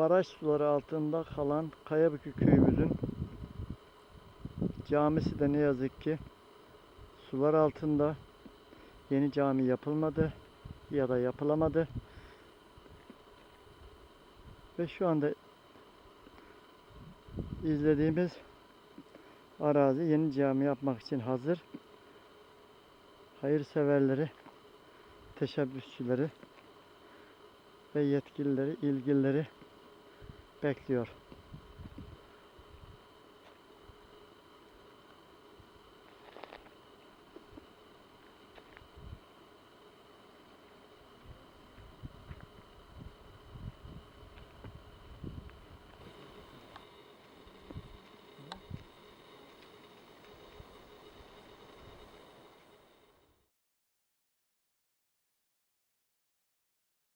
baraj suları altında kalan Kayabükü köyümüzün camisi de ne yazık ki sular altında yeni cami yapılmadı ya da yapılamadı. Ve şu anda izlediğimiz arazi yeni cami yapmak için hazır. Hayırseverleri, teşebbüsçüleri ve yetkilileri, ilgilileri bekliyor.